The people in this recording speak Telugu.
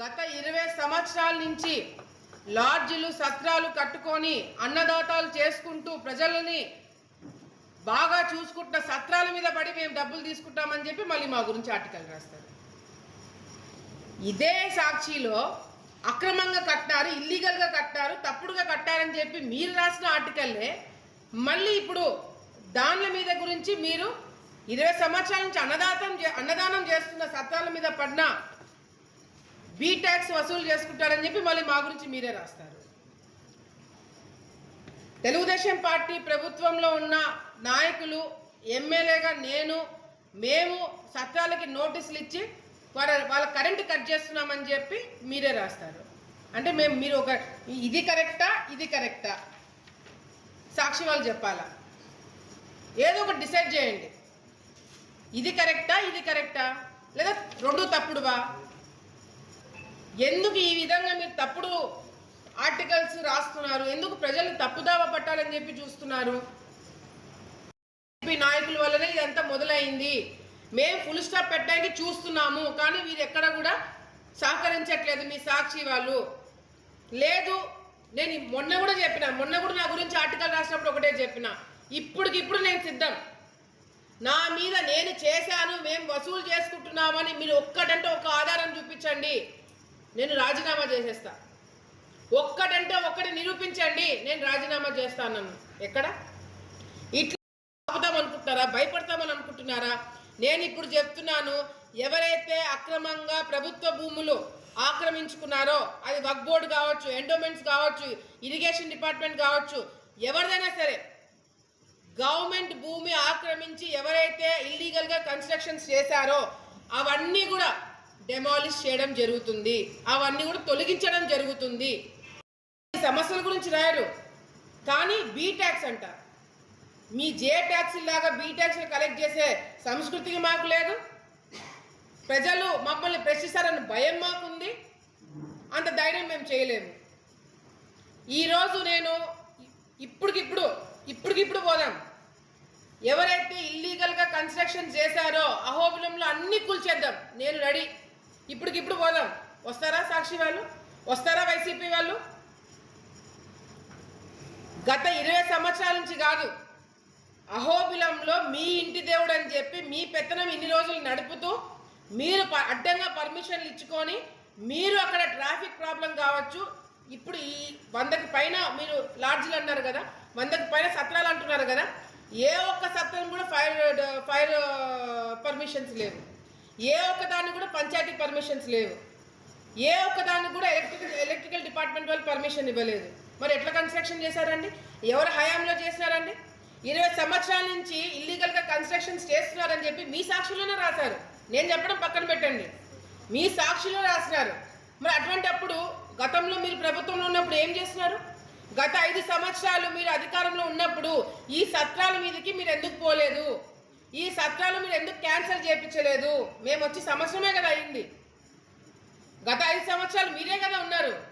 గత ఇరవై సంవత్సరాల నుంచి లాడ్జిలు సత్రాలు కట్టుకొని అన్నదాతాలు చేసుకుంటూ ప్రజలని బాగా చూసుకుంటున్న సత్రాల మీద పడి మేము డబ్బులు తీసుకుంటామని చెప్పి మళ్ళీ మా గురించి ఆర్టికల్ రాస్తారు. ఇదే సాక్షిలో అక్రమంగా కట్టారు ఇల్లీగల్గా కట్టారు తప్పుడుగా కట్టారని చెప్పి మీరు రాసిన ఆర్టికల్లే మళ్ళీ ఇప్పుడు దానిల మీద గురించి మీరు ఇరవై సంవత్సరాల నుంచి అన్నదాతం చే- అన్నదానం చేస్తున్న సత్రాల మీద పడిన బీ ట్యాక్స్ వసూలు చేసుకుంటారని చెప్పి మళ్ళీ మా గురించి మీరే రాస్తారు. తెలుగుదేశం పార్టీ ప్రభుత్వంలో ఉన్న నాయకులు ఎమ్మెల్యేగా నేను మేము సత్రాలకి నోటీసులు ఇచ్చి వాళ్ళ వాళ్ళ కరెంట్ కట్ చేస్తున్నామని చెప్పి మీరే రాస్తారు. అంటే మేము మీరు ఒక ఇది కరెక్టా ఇది కరెక్టా? సాక్షి వాళ్ళు చెప్పాలా? ఏదో ఒకటి డిసైడ్ చేయండి. ఇది కరెక్టా ఇది కరెక్టా? లేదా రెండు తప్పుడువా ఎందుకు ఈ విధంగా మీరు తప్పుడు ఆర్టికల్స్ రాస్తున్నారు? ఎందుకు ప్రజలు తప్పుదావ పట్టాలని చెప్పి చూస్తున్నారు? నాయకుల వల్లనే ఇదంతా మొదలైంది. మేము ఫుల్ స్టాప్ పెట్టడానికి చూస్తున్నాము కానీ మీరు ఎక్కడ కూడా సహకరించట్లేదు మీ సాక్షి వాళ్ళు. లేదు నేను మొన్న కూడా చెప్పిన మొన్న కూడా నా గురించి ఆర్టికల్ రాసినప్పుడు ఒకటే చెప్పిన. ఇప్పటికిప్పుడు నేను సిద్ధం. నా మీద నేను చేశాను మేము వసూలు చేసుకుంటున్నామని మీరు ఒక్కటంటే ఒక ఆధారం చూపించండి. నేను రాజీనామా చేసేస్తా. ఒక్కటంటే ఒక్కటి నిరూపించండి నేను రాజీనామా చేస్తాను ఎక్కడ? ఇట్లా ఆపుదాం అనుకుంటున్నారా? భయపడతామని అనుకుంటున్నారా? నేను ఇప్పుడు చెప్తున్నాను ఎవరైతే అక్రమంగా ప్రభుత్వ భూములు ఆక్రమించుకున్నారో అది వక్ బోర్డు కావచ్చు ఎండోమెంట్స్ కావచ్చు ఇరిగేషన్ డిపార్ట్మెంట్ కావచ్చు ఎవరిదైనా సరే గవర్నమెంట్ భూమి ఆక్రమించి ఎవరైతే ఇల్లీగల్గా కన్స్ట్రక్షన్స్ చేశారో అవన్నీ కూడా డెమాలిష్ చేయడం జరుగుతుంది. అవన్నీ కూడా తొలగించడం జరుగుతుంది. సమస్యల గురించి రాయరు. కానీ బీ ట్యాక్స్ అంట. మీ జే ట్యాక్స్ లాగా బీ ట్యాక్స్ని కలెక్ట్ చేసే సంస్కృతికి మాకు లేదు. ప్రజలు మమ్మల్ని ప్రశ్నిస్తారని భయం మాకుంది. అంత ధైర్యం మేము చేయలేము. ఈరోజు నేను ఇప్పటికిప్పుడు ఇప్పటికిప్పుడు పోదాం. ఎవరైతే ఇల్లీగల్గా కన్స్ట్రక్షన్ చేశారో అహోబిలంలో అన్ని కూల్చేద్దాం. నేను రెడీ ఇప్పటికిప్పుడు పోదాం. వస్తారా సాక్షి వాళ్ళు? వస్తారా వైసీపీ వాళ్ళు? గత ఇరవై సంవత్సరాల నుంచి కాదు. అహోబిలంలో మీ ఇంటి దేవుడు అని చెప్పి మీ పెత్తనం ఇన్ని రోజులు నడుపుతూ మీరు ప- అడ్డంగా పర్మిషన్లు ఇచ్చుకొని మీరు అక్కడ ట్రాఫిక్ ప్రాబ్లం కావచ్చు. ఇప్పుడు ఈ వందకి పైన మీరు లాడ్జ్లు అన్నారు కదా వందకి పైన సత్రాలు అంటున్నారు కదా ఏ ఒక్క సత్రం కూడా ఫైర్ ఫైర్ పర్మిషన్స్ లేవు. ఏ ఒక్కదాన్ని కూడా పంచాయతీ పర్మిషన్స్ లేవు. ఏ ఒక్కదానికి కూడా ఎలక్ట్రికల్ ఎలక్ట్రికల్ డిపార్ట్మెంట్ వాళ్ళు పర్మిషన్ ఇవ్వలేదు. మరి ఎట్లా కన్స్ట్రక్షన్ చేశారండి? ఎవరు హయాంలో చేసినారండి? ఇరవై సంవత్సరాల నుంచి ఇల్లీగల్గా కన్స్ట్రక్షన్స్ చేస్తున్నారని చెప్పి మీ సాక్షిలోనే రాశారు. నేను చెప్పడం పక్కన పెట్టండి. మీ సాక్షిలో రాసినారు. మరి అటువంటప్పుడు గతంలో మీరు ప్రభుత్వంలో ఉన్నప్పుడు ఏం చేస్తున్నారు గత ఐదు సంవత్సరాలు మీరు అధికారంలో ఉన్నప్పుడు ఈ సత్రాల మీదకి మీరు ఎందుకు పోలేదు? ఈ సత్రాలు మీరు ఎందుకు క్యాన్సిల్ చేయించలేదు? మేము వచ్చి సంవత్సరమే కదా అయింది. గత ఐదు సంవత్సరాలు మీరే కదా ఉన్నారు.